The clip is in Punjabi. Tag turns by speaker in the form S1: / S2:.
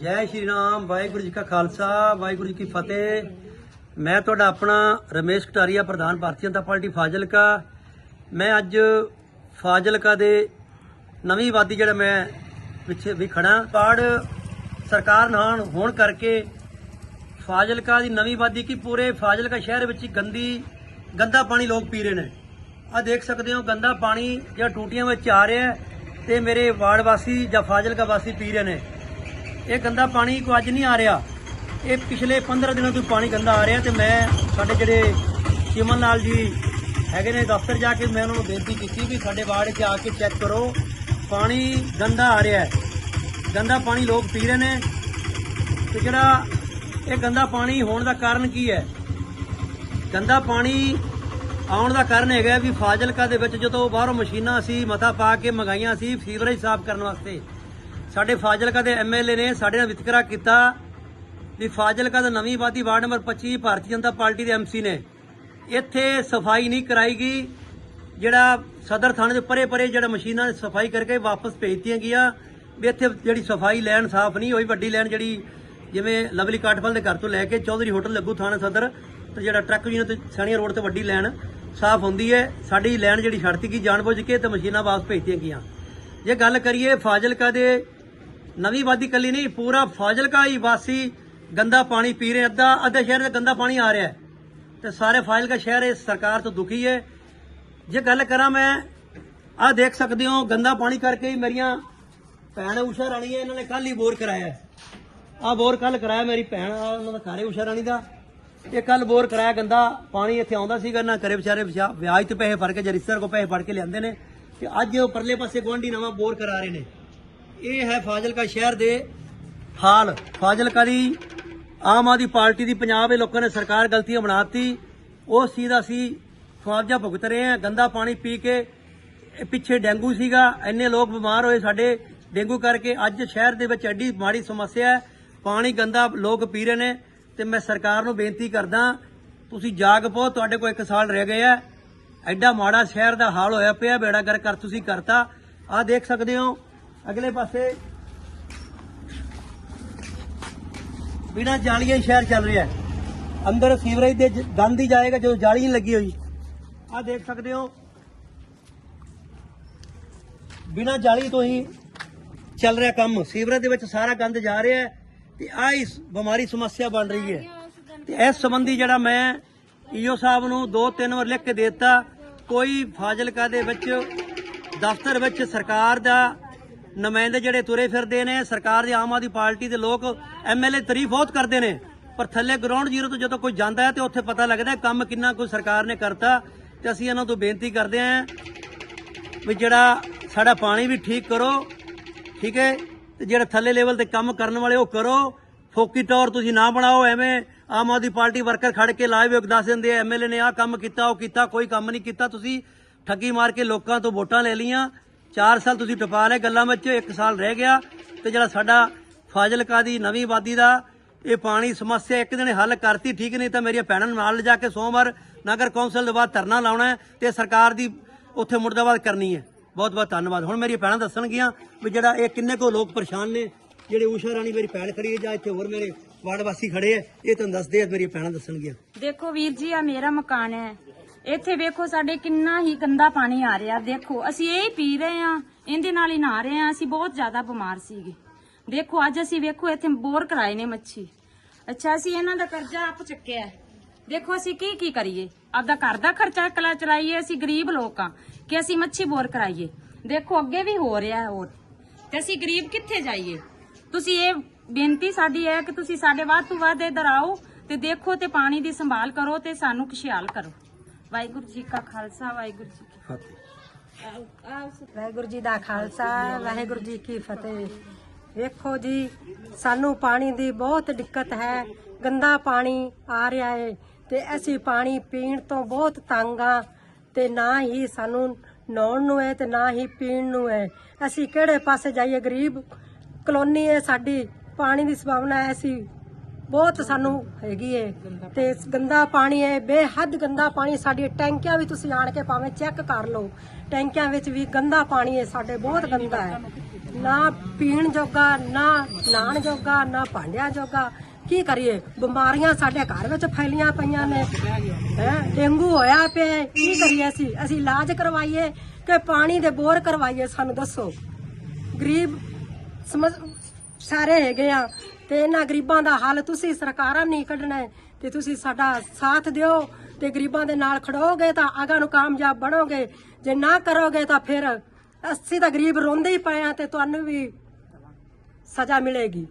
S1: ਜੈ ਸ਼੍ਰੀ ਰਾਮ, ਵਾਹਿਗੁਰੂ ਜੀ ਕਾ ਖਾਲਸਾ, ਵਾਹਿਗੁਰੂ ਜੀ ਕੀ ਫਤਿਹ। ਮੈਂ ਤੁਹਾਡਾ ਆਪਣਾ ਰਮੇਸ਼ ਕਟਾਰੀਆ, ਪ੍ਰਧਾਨ ਭਾਰਤੀ ਜਨਤਾ ਪਾਰਟੀ ਫਾਜ਼ਿਲਕਾ। ਮੈਂ ਅੱਜ ਫਾਜ਼ਿਲਕਾ ਦੇ ਨਵੀਂ ਵਾਦੀ ਜਿਹੜਾ ਮੈਂ ਪਿੱਛੇ ਵੀ ਖੜਾ ਪਾੜ ਸਰਕਾਰ ਨਾਲ ਹੋਣ ਕਰਕੇ ਫਾਜ਼ਿਲਕਾ ਦੀ ਨਵੀਂ ਵਾਦੀ ਕੀ ਪੂਰੇ ਫਾਜ਼ਿਲਕਾ ਸ਼ਹਿਰ ਵਿੱਚ ਗੰਦੀ, ਗੰਦਾ ਪਾਣੀ ਲੋਕ ਪੀ ਰਹੇ ਨੇ। ਆ ਦੇਖ ਸਕਦੇ ਹੋ, ਗੰਦਾ ਪਾਣੀ ਜਿਹੜਾ ਟੂਟੀਆਂ ਵਿੱਚ ਆ ਰਿਹਾ ਹੈ ਤੇ ਮੇਰੇ ਵਾਰਡ ਵਾਸੀ ਜਾਂ ਫਾਜ਼ਿਲਕਾ ਵਾਸੀ ਪੀ ਰਹੇ ਨੇ। ਇਹ ਗੰਦਾ ਪਾਣੀ ਕੋ ਅੱਜ ਨਹੀਂ ਆ ਰਿਹਾ। ਇਹ ਪਿਛਲੇ 15 ਦਿਨਾਂ ਤੋਂ ਪਾਣੀ ਗੰਦਾ ਆ ਰਿਹਾ ਤੇ ਮੈਂ ਸਾਡੇ ਜਿਹੜੇ ਚਿਮਨ ਲਾਲ ਜੀ ਹੈਗੇ ਨੇ ਦਫ਼ਤਰ ਜਾ ਕੇ ਮੈਂ ਉਹਨਾਂ ਨੂੰ ਬੇਨਤੀ ਕੀਤੀ ਵੀ ਸਾਡੇ ਵਾਰਡ 'ਚ ਆ ਕੇ ਚੈੱਕ ਕਰੋ। ਪਾਣੀ ਗੰਦਾ ਆ ਰਿਹਾ ਹੈ। ਗੰਦਾ ਪਾਣੀ ਲੋਕ ਪੀ ਰਹੇ ਨੇ। ਤੇ ਜਿਹੜਾ ਇਹ ਗੰਦਾ ਪਾਣੀ ਹੋਣ ਦਾ ਕਾਰਨ ਕੀ ਹੈ? ਗੰਦਾ ਪਾਣੀ ਆਉਣ ਦਾ ਕਾਰਨ ਹੈਗਾ ਵੀ ਫਾਜ਼ਿਲਕਾ ਦੇ ਵਿੱਚ ਜਦੋਂ ਬਾਹਰੋਂ ਮਸ਼ੀਨਾਂ ਸੀ ਮਤਾ ਪਾ ਕੇ ਮੰਗਾਈਆਂ ਸੀ ਫੀਵਰੇਜ ਸਾਫ਼ ਕਰਨ ਵਾਸਤੇ। ਸਾਡੇ ਫਾਜ਼ਿਲਕਾ ਦੇ ਐਮਐਲਏ ਨੇ ਸਾਡੇ ਨਾਲ ਵਿਤਕਰਾ ਕੀਤਾ ਵੀ ਫਾਜ਼ਿਲਕਾ ਦਾ ਨਵੀਂ ਵਾਦੀ ward number 25 Bharatiya Janata party ਦੇ ਐਮਸੀ ਨੇ। ਇੱਥੇ ਸਫ਼ਾਈ ਨਹੀਂ ਕਰਾਈ ਗਈ, ਜਿਹੜਾ ਸਦਰ ਥਾਣੇ ਦੇ ਪਰੇ ਪਰੇ ਜਿਹੜਾ ਮਸ਼ੀਨਾਂ ਦੀ ਸਫ਼ਾਈ ਕਰਕੇ ਵਾਪਸ ਭੇਜਤੀਆਂ ਗਿਆ ਵੀ ਇੱਥੇ ਜਿਹੜੀ ਸਫ਼ਾਈ ਲੈਣ ਸਾਫ਼ ਨਹੀਂ ਹੋਈ, ਵੱਡੀ ਲੈਣ ਜਿਹੜੀ ਜਿਵੇਂ ਲਵਲੀ ਕਾਠਫਲ ਦੇ ਘਰ ਤੋਂ ਲੈ ਕੇ ਚੌਧਰੀ ਹੋਟਲ ਲੱਗੂ ਥਾਣਾ ਸਦਰ ਤੇ ਜਿਹੜਾ ਟਰੱਕ ਯੂਨੀਅਨ ਤੇ ਸਾਣੀਆਂ ਰੋਡ ਤੇ ਵੱਡੀ ਲੈਣ ਸਾਫ਼ ਹੁੰਦੀ ਹੈ, ਸਾਡੀ ਲੈਣ ਜਿਹੜੀ ਛੱਡਤੀ ਗਈ, ਜਾਣਬੁੱਝ ਕੇ ਤੇ ਮਸ਼ੀਨਾਂ ਵਾਪਸ ਭੇਜਤੀਆਂ ਗਈਆਂ। ਜੇ ਗੱਲ ਕਰੀਏ ਫਾਜ਼ਿਲਕਾ ਦੇ ਨਵੀਂ ਵਾਦੀ ਕੱਲੀ ਨਹੀਂ, ਪੂਰਾ ਫਾਜ਼ਿਲਕਾ ਹੀ ਵਾਸੀ ਗੰਦਾ ਪਾਣੀ ਪੀ ਰਹੇ, ਅੱਧਾ ਅੱਧੇ ਸ਼ਹਿਰ ਦਾ ਗੰਦਾ ਪਾਣੀ ਆ ਰਿਹਾ ਹੈ। ਤੇ ਸਾਰੇ ਫਾਜ਼ਿਲਕਾ ਸ਼ਹਿਰ ਇਸ ਸਰਕਾਰ ਤੋਂ ਦੁਖੀ ਹੈ। ਜੇ ਗੱਲ ਕਰਾਂ ਮੈਂ, ਆਹ ਦੇਖ ਸਕਦੇ ਹੋ, ਗੰਦਾ ਪਾਣੀ ਕਰਕੇ ਹੀ ਮੇਰੀਆਂ ਭੈਣ ਉਸ਼ਾ ਰਾਣੀ ਹੈ, ਇਹਨਾਂ ਨੇ ਕੱਲ ਹੀ ਬੋਰ ਕਰਾਇਆ ਆਹ ਬੋਰ ਕੱਲ ਕਰਾਇਆ ਮੇਰੀ ਭੈਣ, ਆਹ ਉਹਨਾਂ ਦਾ ਘਰ ਹੈ ਉਸ਼ਾ ਰਾਣੀ ਦਾ। ਇਹ ਕੱਲ ਬੋਰ ਕਰਾਇਆ, ਗੰਦਾ ਪਾਣੀ ਇੱਥੇ ਆਉਂਦਾ ਸੀਗਾ ਨਾ ਕਰੇ ਵਿਚਾਰੇ ਵਿਚਾ- ਵਿਆਜ ਤੇ ਪੈਸੇ ਫੜ ਕੇ, ਜਾਂ ਰਿਸ਼ਤੇਦਾਰ ਕੋ ਪੈਸੇ ਫੜ ਕੇ ਲਿਆਂਦੇ ਨੇ। ਤੇ ਅੱਜ ਉਹ ਪਰਲੇ ਪਾਸੇ ਗੁਆਂਢੀ ਨਵਾਂ ਬੋਰ ਕਰਾ ਰਹੇ ਨੇ। ਇਹ ਹੈ ਫਾਜ਼ਿਲਕਾ ਸ਼ਹਿਰ ਦੇ ਹਾਲ। ਫਾਜ਼ਿਲਕਾ ਦੀ ਆਮ ਆਦਮੀ ਪਾਰਟੀ ਦੀ ਪੰਜਾਬ ਦੇ ਲੋਕਾਂ ਨੇ ਸਰਕਾਰ ਗਲਤੀਆਂ ਬਣਾਤੀ ਉਸ ਚੀਜ਼ ਦਾ ਅਸੀਂ ਖੁਆਬਜਾ ਭੁਗਤ ਰਹੇ ਹਾਂ ਗੰਦਾ ਪਾਣੀ ਪੀ ਕੇ ਪਿੱਛੇ ਡੇਂਗੂ ਸੀਗਾ। ਇੰਨੇ ਲੋਕ ਬਿਮਾਰ ਹੋਏ ਸਾਡੇ ਡੇਂਗੂ ਕਰਕੇ। ਅੱਜ ਸ਼ਹਿਰ ਦੇ ਵਿੱਚ ਐਡੀ ਮਾੜੀ ਸਮੱਸਿਆ ਹੈ। ਪਾਣੀ ਗੰਦਾ ਲੋਕ ਪੀ ਰਹੇ ਨੇ ਤੇ ਮੈਂ ਸਰਕਾਰ ਨੂੰ ਬੇਨਤੀ ਕਰਦਾ, ਤੁਸੀਂ ਜਾਗ ਪਾਓ, ਤੁਹਾਡੇ ਕੋਲ ਇੱਕ ਸਾਲ ਰਹਿ ਗਿਆ ਐਡਾ ਮਾੜਾ ਸ਼ਹਿਰ ਦਾ ਹਾਲ ਹੋਇਆ ਪਿਆ, ਬੇੜਾ ਗਰ ਕਰ ਤੁਸੀਂ ਕਰਤਾ। ਆਹ ਦੇਖ ਸਕਦੇ ਹੋ ਅਗਲੇ ਪਾਸੇ ਬਿਨਾ ਜਾਲੀਆਂ ਹੀ ਸ਼ਹਿਰ ਚੱਲ ਰਿਹਾ ਹੈ। ਅੰਦਰ ਸੀਵਰੇਜ ਦੇ ਗੰਦ ਹੀ ਜਾਏਗਾ ਜਦੋਂ ਜਾਲੀ ਨਹੀਂ ਲੱਗੀ ਹੋਈ। ਆਹ ਦੇਖ ਸਕਦੇ ਹੋ। ਬਿਨਾ ਜਾਲੀ ਤੋਂ ਹੀ ਚੱਲ ਰਿਹਾ ਕੰਮ। ਸੀਵਰੇਜ ਦੇ ਵਿੱਚ ਸਾਰਾ ਗੰਦ ਜਾ ਰਿਹਾ ਹੈ ਤੇ ਆਹ ਇਸ ਬਿਮਾਰੀ ਸਮੱਸਿਆ ਬਣ ਰਹੀ ਹੈ। ਤੇ ਇਸ ਸੰਬੰਧੀ ਜਿਹੜਾ ਮੈਂ ਈਓ ਸਾਹਿਬ ਨੂੰ ਦੋ ਤਿੰਨ ਵਾਰ ਲਿਖ ਕੇ ਦੇ ਦਿੱਤਾ, ਕੋਈ ਫਾਜ਼ਿਲਕਾ ਦੇ ਵਿੱਚ ਦਫ਼ਤਰ ਵਿੱਚ ਸਰਕਾਰ ਦਾ ਨੁਮਾਇੰਦੇ ਜਿਹੜੇ ਤੁਰੇ ਫਿਰਦੇ ਨੇ, ਸਰਕਾਰ ਦੀ ਆਮ ਆਦਮੀ ਪਾਰਟੀ ਦੇ ਲੋਕ ਐਮਐਲਏ ਤਾਰੀਫ ਬਹੁਤ ਕਰਦੇ ਨੇ, ਪਰ ਥੱਲੇ ਗਰਾਊਂਡ ਜ਼ੀਰੋ ਤੋਂ ਜਦੋਂ ਕੋਈ ਜਾਂਦਾ ਹੈ ਤੇ ਉੱਥੇ ਪਤਾ ਲੱਗਦਾ ਕੰਮ ਕਿੰਨਾ ਕੋਈ ਸਰਕਾਰ ਨੇ ਕਰਤਾ ਤੇ ਅਸੀਂ ਇਹਨਾਂ ਤੋਂ ਬੇਨਤੀ ਕਰਦੇ ਹਾਂ ਵੀ ਜਿਹੜਾ ਸਾਡਾ ਪਾਣੀ ਵੀ ਠੀਕ ਕਰੋ, ਠੀਕ ਹੈ? ਤੇ ਜਿਹੜਾ ਥੱਲੇ ਲੈਵਲ ਤੇ ਕੰਮ ਕਰਨ ਵਾਲੇ ਉਹ ਕਰੋ, ਫੋਕੀ ਤੌਰ ਤੁਸੀਂ ਨਾ ਬਣਾਓ, ਐਵੇਂ ਆਮ ਆਦਮੀ ਪਾਰਟੀ ਵਰਕਰ ਖੜ ਕੇ ਲਾਈਵ ਇੱਕ ਦੱਸ ਦਿੰਦੇ ਆ ਐਮਐਲਏ ਨੇ ਆਹ ਕੰਮ ਕੀਤਾ, ਉਹ ਕੀਤਾ, ਕੋਈ ਕੰਮ ਨਹੀਂ ਕੀਤਾ, ਤੁਸੀਂ ਠੱਗੀ ਮਾਰ ਕੇ ਲੋਕਾਂ ਤੋਂ ਵੋਟਾਂ ਲੈ ਲਈਆਂ 4 ਸਾਲ ਤੁਸੀਂ ਟਪਾ ਲਏ ਗੱਲਾਂ ਵਿੱਚ 1 ਸਾਲ ਰਹਿ ਗਿਆ ਤੇ ਜਿਹੜਾ ਸਾਡਾ ਫਾਜ਼ਿਲਕਾ ਦੀ ਨਵੀਂ ਆਬਾਦੀ ਦਾ ਇਹ ਪਾਣੀ ਸਮੱਸਿਆ ਇੱਕ ਦਿਨ ਹੱਲ ਕਰਤੀ, ਠੀਕ ਨਹੀਂ ਤਾਂ ਮੇਰੀਆਂ ਭੈਣਾਂ ਨੂੰ ਨਾਲ ਲਿਜਾ ਕੇ ਸੋਮਵਾਰ ਨਗਰ ਕੌਂਸਲ ਦੇ ਬਾਅਦ ਧਰਨਾ ਲਾਉਣਾ ਹੈ ਤੇ ਸਰਕਾਰ ਦੀ ਉੱਥੇ ਮੁਰਦਾਬਾਦ ਕਰਨੀ ਹੈ। ਬਹੁਤ ਬਹੁਤ ਧੰਨਵਾਦ। ਹੁਣ ਮੇਰੀਆਂ ਭੈਣਾਂ ਦੱਸਣਗੀਆਂ ਵੀ ਜਿਹੜਾ ਇਹ ਕਿੰਨੇ ਕੋ ਲੋਕ ਪਰੇਸ਼ਾਨ ਨੇ, ਜਿਹੜੇ ਊਸ਼ਾ ਰਾਣੀ ਮੇਰੀ ਭੈਣ ਖੜੀ ਹੈ ਜਾਂ ਇੱਥੇ ਹੋਰ ਮੇਰੇ ਵਾਰਡ ਵਾਸੀ ਖੜੇ ਹੈ, ਇਹ ਤੁਹਾਨੂੰ ਦੱਸਦੇ ਆ, ਮੇਰੀਆਂ ਭੈਣਾਂ ਦੱਸਣਗੀਆਂ।
S2: ਦੇਖੋ ਵੀਰ ਜੀ ਆ ਮੇਰਾ ਮਕਾਨ ਹੈ। ਇੱਥੇ ਵੇਖੋ ਸਾਡੇ ਕਿੰਨਾ ਹੀ ਗੰਦਾ ਪਾਣੀ ਆ ਰਿਹਾ। ਦੇਖੋ, ਅਸੀਂ ਇਹ ਹੀ ਪੀ ਰਹੇ ਆ ਇਹਦੇ ਨਾਲ ਹੀ ਨਹਾ ਰਹੇ ਆ ਅਸੀਂ ਬਹੁਤ ਜ਼ਿਆਦਾ ਬਿਮਾਰ ਸੀਗੇ। ਦੇਖੋ, ਅੱਜ ਅਸੀਂ ਵੇਖੋ, ਇੱਥੇ ਬੋਰ ਕਰਾਏ ਨੇ ਮੱਛੀ। ਅੱਛਾ, ਅਸੀਂ ਇਹਨਾਂ ਦਾ ਕਰਜ਼ਾ ਆਪ ਚੱਕਿਆ ਦੇਖੋ, ਅਸੀਂ ਕੀ ਕੀ ਕਰੀਏ? ਆਪਦਾ ਘਰ ਦਾ ਖਰਚਾ ਕਲਾ ਚਲਾਈਏ, ਅਸੀਂ ਗਰੀਬ ਲੋਕ ਆ ਕਿ ਅਸੀਂ ਮੱਛੀ ਬੋਰ ਕਰਾਈਏ। ਦੇਖੋ, ਅੱਗੇ ਵੀ ਹੋ ਰਿਹਾ ਹੋਰ। ਤੇ ਅਸੀਂ ਗਰੀਬ ਕਿੱਥੇ ਜਾਈਏ? ਤੁਸੀਂ ਇਹ ਬੇਨਤੀ ਸਾਡੀ ਹੈ ਕਿ ਤੁਸੀਂ ਸਾਡੇ ਵੱਧ ਤੋਂ ਵੱਧ ਇੱਧਰ ਆਓ ਤੇ ਦੇਖੋ ਤੇ ਪਾਣੀ ਦੀ ਸੰਭਾਲ ਕਰੋ ਤੇ ਸਾਨੂੰ ਖੁਸ਼ਹਾਲ ਕਰੋ। ਵਾਹਿਗੁਰੂ ਜੀ ਕਾ ਖਾਲਸਾ ਵਾਹਿਗੁਰੂ ਜੀ ਕੀ ਫਤਿਹ।
S3: ਵਾਹਿਗੁਰੂ ਜੀ ਦਾ ਖਾਲਸਾ ਵਾਹਿਗੁਰੂ ਜੀ ਕੀ ਫਤਿਹ। ਵੇਖੋ ਜੀ ਸਾਨੂੰ ਪਾਣੀ ਦੀ ਬਹੁਤ ਦਿੱਕਤ ਹੈ। ਗੰਦਾ ਪਾਣੀ ਆ ਰਿਹਾ ਹੈ ਤੇ ਅਸੀਂ ਪਾਣੀ ਪੀਣ ਤੋਂ ਬਹੁਤ ਤੰਗ ਆ ਤੇ ਨਾ ਹੀ ਸਾਨੂੰ ਨਹਾਉਣ ਨੂੰ ਹੈ ਤੇ ਨਾ ਹੀ ਪੀਣ ਨੂੰ ਹੈ ਅਸੀਂ ਕਿਹੜੇ ਪਾਸੇ ਜਾਈਏ? ਗਰੀਬ ਕਲੋਨੀ ਹੈ ਸਾਡੀ। ਪਾਣੀ ਦੀ ਸੰਭਾਵਨਾ ਹੈ ਅਸੀਂ ਬਹੁਤ ਸਾਨੂੰ ਹੈਗੀ ਏ। ਤੇ ਗੰਦਾ ਪਾਣੀ ਹੈ ਬੇਹੱਦ ਗੰਦਾ ਪਾਣੀ ਸਾਡੀ ਟੈਂਕੀਆਂ ਵੀ ਤੁਸੀਂ ਆਣ ਕੇ ਭਾਵੇਂ ਚੈੱਕ ਕਰ ਲਓ, ਟੈਂਕੀਆਂ ਵਿੱਚ ਵੀ ਗੰਦਾ ਪਾਣੀ ਹੈ ਸਾਡੇ ਬਹੁਤ ਗੰਦਾ ਹੈ ਨਾ ਪੀਣ ਜੋਗਾ, ਨਾ ਨਾਣ ਜੋਗਾ, ਨਾ ਭਾਂਡਿਆਂ ਜੋਗਾ। ਕੀ ਕਰੀਏ? ਬਿਮਾਰੀਆਂ ਸਾਡੇ ਘਰ ਵਿੱਚ ਫੈਲੀਆਂ ਪਈਆਂ ਨੇ। ਹੈ? ਡੇਂਗੂ ਹੋਇਆ ਪਿਆ ਕੀ ਕਰੀਏ ਅਸੀਂ? ਅਸੀਂ ਇਲਾਜ ਕਰਵਾਈਏ ਕਿ ਪਾਣੀ ਦੇ ਬੋਰ ਕਰਵਾਈਏ? ਸਾਨੂੰ ਦੱਸੋ। ਗਰੀਬ ਸਮਝ ਸਾਰੇ ਹੈਗੇ ਆ। ਤੇ ਇਹਨਾਂ ਗਰੀਬਾਂ ਦਾ ਹੱਲ ਤੁਸੀਂ ਸਰਕਾਰਾਂ ਨਹੀਂ ਕੱਢਣਾ ਹੈ। ਤੇ ਤੁਸੀਂ ਸਾਡਾ ਸਾਥ ਦਿਓ ਤੇ ਗਰੀਬਾਂ ਦੇ ਨਾਲ ਖੜੋਗੇ ਤਾਂ ਅਗਾਂ ਨੂੰ ਕਾਮਯਾਬ ਬਣੋਗੇ। ਜੇ ਨਾ ਕਰੋਗੇ ਤਾਂ ਫਿਰ ਅਸੀਂ ਤਾਂ ਗਰੀਬ ਰੋਂਦੇ ਹੀ ਪਏ ਆ ਤੇ ਤੁਹਾਨੂੰ ਵੀ ਸਜ਼ਾ ਮਿਲੇਗੀ।